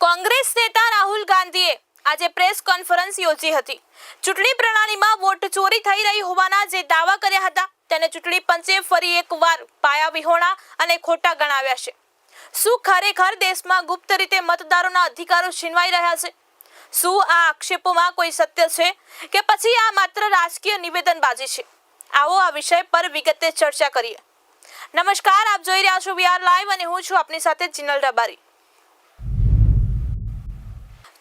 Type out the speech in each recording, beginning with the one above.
કોંગ્રેસ નેતા રાહુલ ગાંધીએ આજે પ્રેસ કોન્ફરન્સ યોજી હતી. ચૂંટણી પ્રણાલીમાં વોટ ચોરી થઈ રહી હોવાના જે દાવા કર્યા હતા, તેને ચૂંટણી પંચે ફરી એકવાર પાયા વિહોણા અને ખોટા ગણાવ્યા છે. શું ખરેખર દેશમાં ગુપ્ત રીતે મતદારોના અધિકારો છીનવાઈ રહ્યા છે? શું આ આક્ષેપોમાં કોઈ સત્ય છે કે પછી આ માત્ર રાજકીય નિવેદનબાજી છે? આવો આ વિષય પર વિગતે ચર્ચા કરીએ. નમસ્કાર, આપ જોઈ રહ્યા છો વીઆર લાઈવ અને હું છું આપની સાથે જિનલ રબારી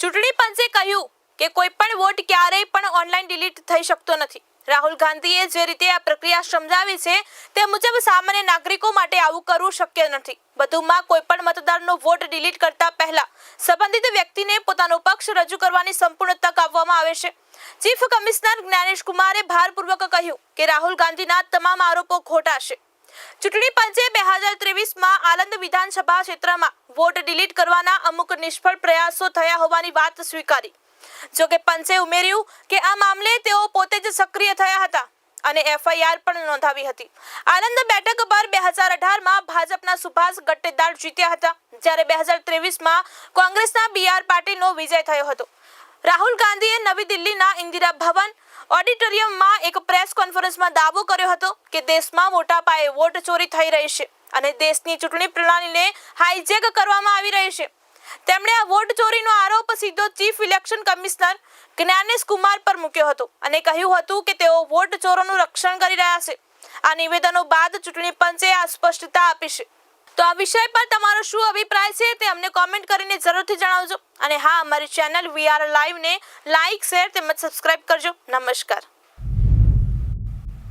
ચૂંટણી પંચે કહ્યું કે કોઈ પણ વોટ ક્યારેય પણ ઓનલાઈન ડિલીટ થઈ શકતો નથી. રાહુલ ગાંધીએ જે રીતે આ પ્રક્રિયા સમજાવી છે, તે મુજબ સામાન્ય નાગરિકો માટે આવું કરવું શક્ય નથી. વધુમાં કોઈ પણ મતદારનો વોટ ડિલીટ કરતા પહેલા સંબંધિત વ્યક્તિને પોતાનો પક્ષ રજૂ કરવાની સંપૂર્ણ તક આપવામાં આવે છે. ચીફ કમિશનર જ્ઞાનેશ કુમારે ભારપૂર્વક કહ્યું કે રાહુલ ગાંધીના તમામ આરોપો ખોટા છે. ચૂંટણી પંચે બે હજાર ત્રેવીસમાં આનંદ વિધાનસભા ક્ષેત્રમાં વોટ ડિલીટ કરવાના અમુક નિષ્ફળ પ્રયાસો થયા હોવાની વાત સ્વીકારી. જોકે પંચે ઉમેર્યું કે આ મામલે તેઓ પોતે જ સક્રિય થયા હતા અને એફઆઈઆર પણ નોંધાવી હતી. આનંદ બેઠક પર બે હજાર અઢારમાં ભાજપના સુભાષ ગટ્ટેદાર જીત્યા હતા, જ્યારે બે હજાર ત્રેવીસમાં કોંગ્રેસના બી આર પાટીલનો વિજય થયો હતો. રાહુલ ગાંધીએ નવી દિલ્હીના ઇન્દિરા ભવન ઓડિટોરિયમમાં એક પ્રેસ કોન્ફરન્સમાં દાવો કર્યો હતો કે દેશમાં મોટા પાયે વોટ ચોરી થઈ રહી છે અને દેશની ચૂંટણી પ્રણાલીને હાઈજેક કરવામાં આવી રહી છે. તેમણે આ વોટ ચોરીનો આરોપ સીધો chief election commissioner Gyanesh Kumar પર મૂક્યો હતો અને કહ્યું હતું કે તેઓ વોટ ચોરોનું રક્ષણ કરી રહ્યા છે. આ નિવેદનો બાદ ચૂંટણી પંચે આ સ્પષ્ટતા આપી છે. તો આ વિષય પર તમારો શું અભિપ્રાય છે તે અમને કોમેન્ટ કરીને જરૂરથી જણાવજો. અને હા, અમારી ચેનલ વી આર લાઈવને લાઈક શેર તેમજ સબસ્ક્રાઇબ કરજો. નમસ્કાર.